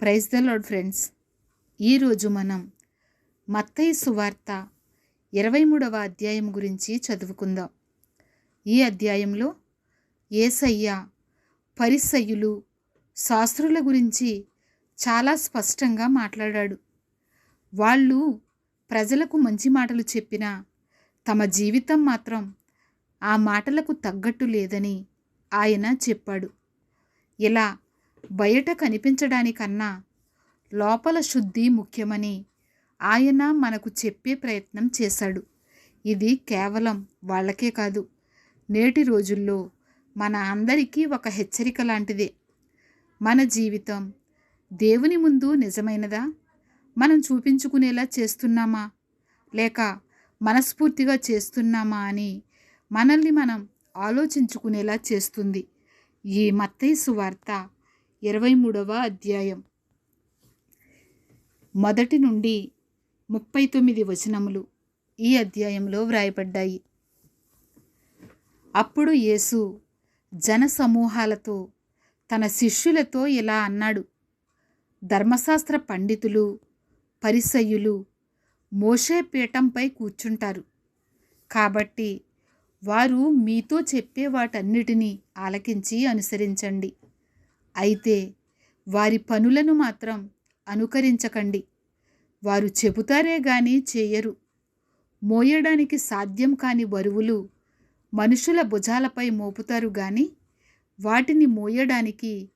Praise the lord friends. ఈరోజు మనం మత్తయి సువార్త ఇరవై మూడవ అధ్యాయం గురించి చదువుకుందాం. ఈ అధ్యాయంలో ఏసయ్య పరిసయ్యులు శాస్త్రుల గురించి చాలా స్పష్టంగా మాట్లాడాడు. వాళ్ళు ప్రజలకు మంచి మాటలు చెప్పినా తమ జీవితం మాత్రం ఆ మాటలకు తగ్గట్టు లేదని ఆయన చెప్పాడు. ఇలా బయట కనిపించడానికన్నా లోపల శుద్ధి ముఖ్యమని ఆయన మనకు చెప్పే ప్రయత్నం చేశాడు. ఇది కేవలం వాళ్ళకే కాదు నేటి రోజుల్లో మన అందరికీ ఒక హెచ్చరిక లాంటిదే. మన జీవితం దేవుని ముందు నిజమైనదా? మనం చూపించుకునేలా చేస్తున్నామా? లేక మనస్ఫూర్తిగా చేస్తున్నామా అని మనల్ని మనం ఆలోచించుకునేలా చేస్తుంది. ఈ మత్తయి సువార్త ఇరవై మూడవ అధ్యాయం. మొదటి నుండి ముప్పై తొమ్మిది వచనములు ఈ అధ్యాయంలో వ్రాయబడ్డాయి. అప్పుడు యేసు జనసమూహాలతో తన శిష్యులతో ఇలా అన్నాడు ధర్మశాస్త్ర పండితులు పరిసయ్యులు మోషే పీఠంపై కూర్చుంటారు. కాబట్టి వారు మీతో చెప్పే వాటన్నిటినీ ఆలకించి అనుసరించండి. అయితే వారి పనులను మాత్రం అనుకరించకండి. వారు చెబుతారే గాని చేయరు. మోయడానికి సాధ్యం కాని బరువులు మనుషుల భుజాలపై మోపుతారు గాని వాటిని మోయడానికి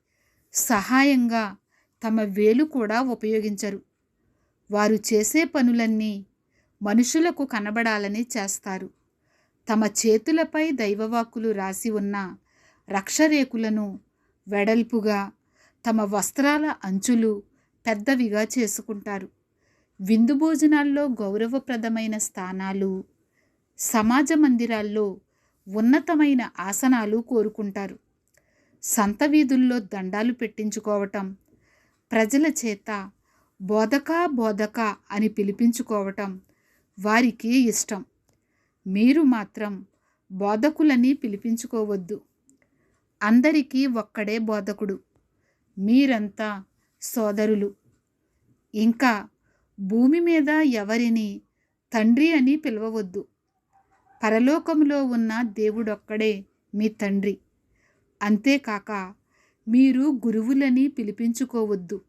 సహాయంగా తమ వేలు కూడా ఉపయోగించరు. వారు చేసే పనులన్నీ మనుషులకు కనబడాలని చేస్తారు. తమ చేతులపై దైవవాక్కులు రాసి ఉన్న రక్షరేకులను వెడల్పుగా తమ వస్త్రాల అంచులు పెద్దవిగా చేసుకుంటారు. విందు భోజనాల్లో గౌరవప్రదమైన స్థానాలు సమాజ మందిరాల్లో ఉన్నతమైన ఆసనాలు కోరుకుంటారు. సంత వీధుల్లో దండాలు పెట్టించుకోవటం ప్రజల చేత బోధక బోధక అని పిలిపించుకోవటం వారికి ఇష్టం. మీరు మాత్రం బోధకులని పిలిపించుకోవద్దు. అందరికీ ఒక్కడే బోధకుడు. మీరంతా సోదరులు. ఇంకా భూమి మీద ఎవరిని తండ్రి అని పిలవవద్దు. పరలోకంలో ఉన్న దేవుడొక్కడే మీ తండ్రి. అంతేకాక మీరు గురువులని పిలిపించుకోవద్దు.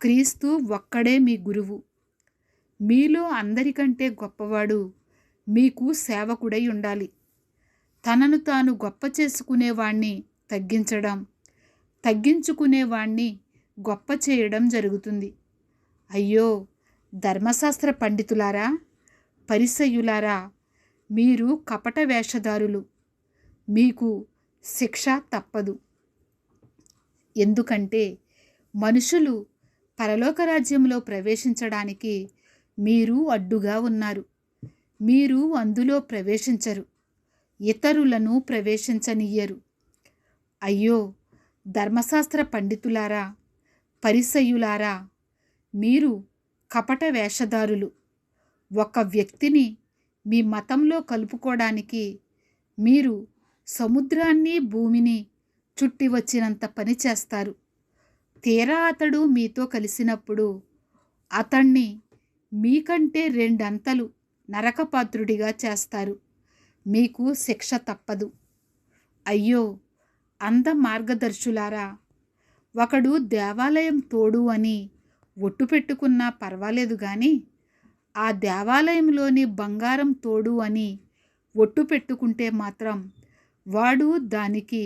క్రీస్తు ఒక్కడే మీ గురువు. మీలో అందరికంటే గొప్పవాడు మీకు సేవకుడై ఉండాలి. తనను తాను గొప్ప చేసుకునేవాణ్ణి తగ్గించడం తగ్గించుకునేవాణ్ణి గొప్ప చేయడం జరుగుతుంది. అయ్యో ధర్మశాస్త్ర పండితులారా పరిసయులారా మీరు కపట వేషధారులు. మీకు శిక్ష తప్పదు. ఎందుకంటే మనుషులు పరలోక రాజ్యంలో ప్రవేశించడానికి మీరు అడ్డుగా ఉన్నారు. మీరు అందులో ప్రవేశించరు. ఇతరులను ప్రవేశించనియ్యరు అయ్యో ధర్మశాస్త్ర పండితులారా పరిసయులారా మీరు కపట వేషధారులు. ఒక వ్యక్తిని మీ మతంలో కలుపుకోవడానికి మీరు సముద్రాన్ని భూమిని చుట్టి వచ్చినంత పని చేస్తారు. తీరా అతడు మీతో కలిసినప్పుడు అతణ్ణి మీకంటే రెండంతలు నరకపాత్రుడిగా చేస్తారు. మీకు శిక్ష తప్పదు. అయ్యో అంద మార్గదర్శులారా! ఒకడు దేవాలయం తోడు అని ఒట్టు పెట్టుకున్నా పర్వాలేదు కానీ ఆ దేవాలయంలోని బంగారం తోడు అని ఒట్టు పెట్టుకుంటే మాత్రం వాడు దానికి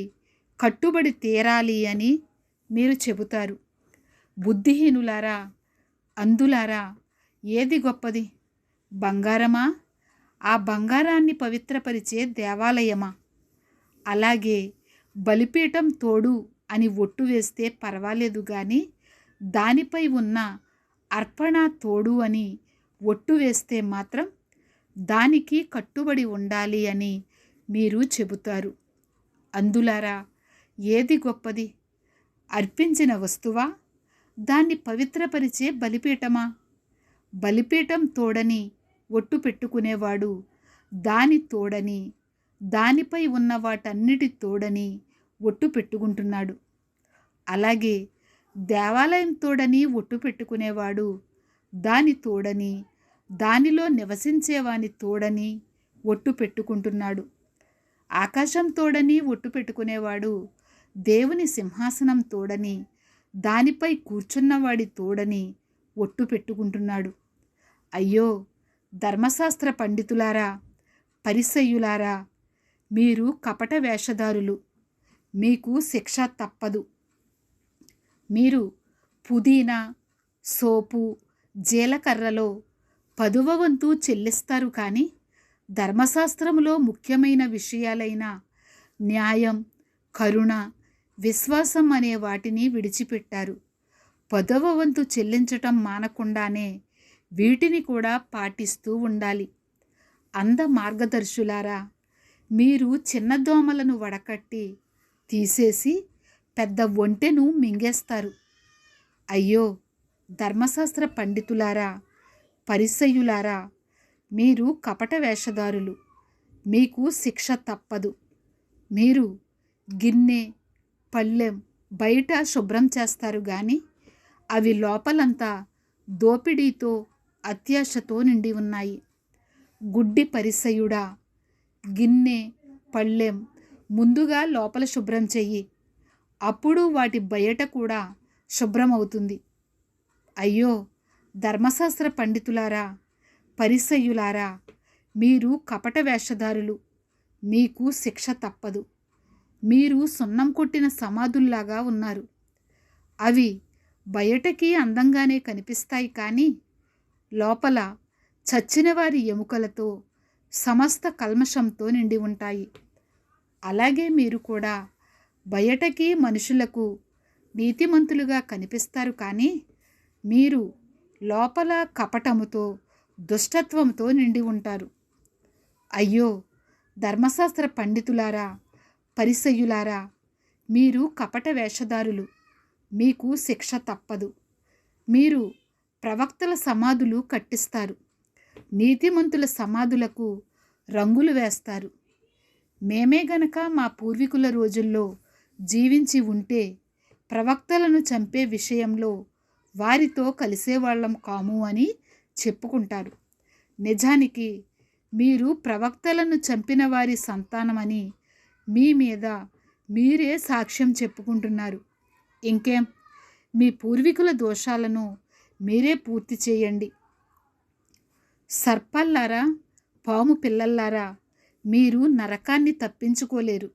కట్టుబడి తీరాలి అని మీరు చెబుతారు. బుద్ధిహీనులారా అందులారా ఏది గొప్పది? బంగారమా? ఆ బంగారాన్ని పవిత్రపరిచే దేవాలయమా? అలాగే బలిపీఠం తోడు అని ఒట్టు వేస్తే పర్వాలేదు కానీ దానిపై ఉన్న అర్పణ తోడు అని ఒట్టు వేస్తే మాత్రం దానికి కట్టుబడి ఉండాలి అని మీరు చెబుతారు. అందులారా ఏది గొప్పది? అర్పించిన వస్తువా? దాన్ని పవిత్రపరిచే బలిపీఠమా? బలిపీఠం తోడని ఒట్టు పెట్టుకునేవాడు. దాని తోడని దానిపై ఉన్న వాటన్నిటి తోడని ఒట్టు పెట్టుకుంటున్నాడు. అలాగే దేవాలయం తోడని ఒట్టు పెట్టుకునేవాడు. దాని తోడని దానిలో నివసించేవాని తోడని ఒట్టు పెట్టుకుంటున్నాడు. ఆకాశం తోడని ఒట్టు పెట్టుకునేవాడు. దేవుని సింహాసనం తోడని దానిపై కూర్చున్నవాడి తోడని ఒట్టు పెట్టుకుంటున్నాడు. అయ్యో! ధర్మశాస్త్ర పండితులారా పరిసయ్యులారా మీరు కపట వేషధారులు. మీకు శిక్ష తప్పదు. మీరు పుదీనా సోపు జీలకర్రలో పదువ వంతు చెల్లిస్తారు కానీ ధర్మశాస్త్రంలో ముఖ్యమైన విషయాలైన న్యాయం కరుణ విశ్వాసం అనే వాటిని విడిచిపెట్టారు. పదవ వంతు చెల్లించటం మానకుండానే వీటిని కూడా పాటిస్తూ ఉండాలి. అంద మార్గదర్శులారా మీరు చిన్న దోమలను వడకట్టి తీసేసి పెద్ద ఒంటెను మింగేస్తారు. అయ్యో ధర్మశాస్త్ర పండితులారా పరిసయ్యులారా మీరు కపట వేషధారులు. మీకు శిక్ష తప్పదు. మీరు గిన్నె పళ్ళెం బయట శుభ్రం చేస్తారు కానీ అవి లోపలంతా దోపిడీతో అత్యాశతో నిండి ఉన్నాయి. గుడ్డి పరిసయుడా గిన్నె పళ్ళెం ముందుగా లోపల శుభ్రం చెయ్యి. అప్పుడు వాటి బయట కూడా శుభ్రమవుతుంది. అయ్యో ధర్మశాస్త్ర పండితులారా పరిసయ్యులారా మీరు కపట వేషధారులు. మీకు శిక్ష తప్పదు. మీరు సున్నం కొట్టిన సమాధుల్లాగా ఉన్నారు. అవి బయటకి అందంగానే కనిపిస్తాయి కానీ లోపల చచ్చిన వారి ఎముకలతో సమస్త కల్మషంతో నిండి ఉంటాయి. అలాగే మీరు కూడా బయటకి మనుషులకు నీతిమంతులుగా కనిపిస్తారు కానీ మీరు లోపల కపటముతో దుష్టత్వంతో నిండి ఉంటారు. అయ్యో ధర్మశాస్త్ర పండితులారా పరిసయ్యులారా మీరు కపట వేషధారులు. మీకు శిక్ష తప్పదు. మీరు ప్రవక్తల సమాధులు కట్టిస్తారు. నీతిమంతుల సమాధులకు రంగులు వేస్తారు. మేమే గనక మా పూర్వీకుల రోజుల్లో జీవించి ఉంటే ప్రవక్తలను చంపే విషయంలో వారితో కలిసేవాళ్ళం కాము అని చెప్పుకుంటారు. నిజానికి మీరు ప్రవక్తలను చంపిన వారి సంతానమని మీ మీద మీరే సాక్ష్యం చెప్పుకుంటున్నారు. ఇంకేం? మీ పూర్వీకుల దోషాలను మీరే పూర్తి చేయండి. సర్పల్లారా పాము పిల్లల్లారా మీరు నరకాన్ని తప్పించుకోలేరు.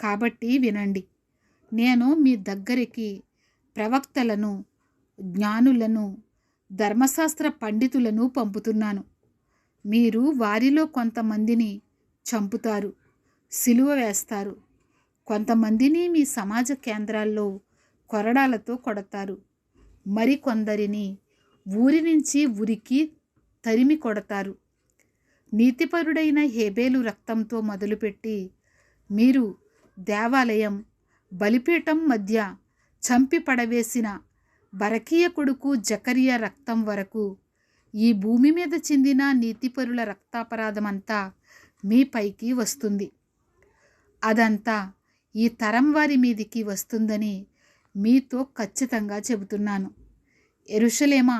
కాబట్టి వినండి. నేను మీ దగ్గరికి ప్రవక్తలను జ్ఞానులను ధర్మశాస్త్ర పండితులను పంపుతున్నాను. మీరు వారిలో కొంతమందిని చంపుతారు సిలువ వేస్తారు. కొంతమందిని మీ సమాజ కేంద్రాల్లో కొరడాలతో కొడతారు. మరికొందరిని ఊరి నుంచి ఉరికి తరిమి కొడతారు. నీతిపరుడైన హేబేలు రక్తంతో మొదలుపెట్టి మీరు దేవాలయం బలిపీఠం మధ్య చంపి పడవేసిన బరకీయ కొడుకు జకరియా రక్తం వరకు ఈ భూమి మీద చెందిన నీతిపరుల రక్తాపరాధమంతా మీ పైకి వస్తుంది. అదంతా ఈ తరం వారి మీదికి వస్తుందని మీతో ఖచ్చితంగా చెబుతున్నాను. ఎరుషలేమా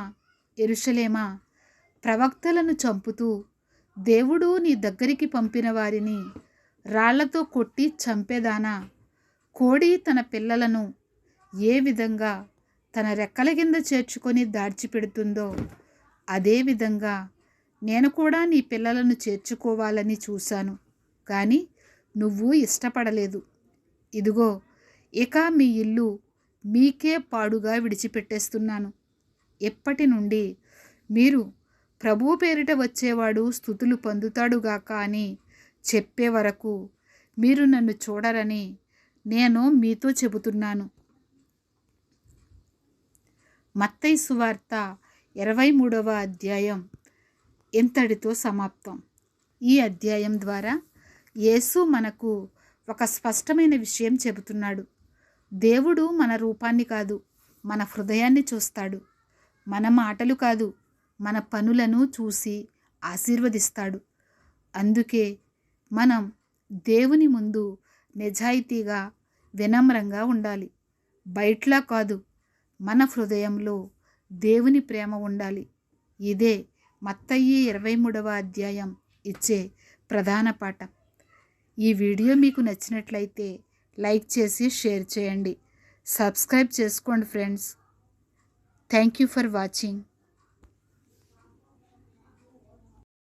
ఎరుషలేమా ప్రవక్తలను చంపుతూ దేవుడు నీ దగ్గరికి పంపిన వారిని రాళ్ళతో కొట్టి చంపేదానా? కోడి తన పిల్లలను ఏ విధంగా తన రెక్కల కింద చేర్చుకొని దాడ్చిపెడుతుందో అదేవిధంగా నేను కూడా నీ పిల్లలను చేర్చుకోవాలని చూశాను. కానీ నువ్వు ఇష్టపడలేదు. ఇదిగో ఇక మీ ఇల్లు మీకే పాడుగా విడిచిపెట్టేస్తున్నాను. ఎప్పటి నుండి? మీరు ప్రభు పేరిట వచ్చేవాడు స్థుతులు పొందుతాడుగాక అని చెప్పే వరకు మీరు నన్ను చూడరని నేను మీతో చెబుతున్నాను. మత్తై సువార్త ఇరవై మూడవ అధ్యాయం ఇంతటితో సమాప్తం. ఈ అధ్యాయం ద్వారా యేసు మనకు ఒక స్పష్టమైన విషయం చెబుతున్నాడు. దేవుడు మన రూపాన్ని కాదు మన హృదయాన్ని చూస్తాడు. మన మాటలు కాదు మన పనులను చూసి ఆశీర్వదిస్తాడు. అందుకే మనం దేవుని ముందు నిజాయితీగా వినమ్రంగా ఉండాలి. బయట్లా కాదు మన హృదయంలో దేవుని ప్రేమ ఉండాలి. ఇదే మత్తయ్యి ఇరవై మూడవ అధ్యాయం ఇచ్చే ప్రధాన పాఠం. ఈ వీడియో మీకు నచ్చినట్లయితే లైక్ చేసి షేర్ చేయండి. సబ్స్క్రైబ్ చేసుకోండి friends. Thank you for watching.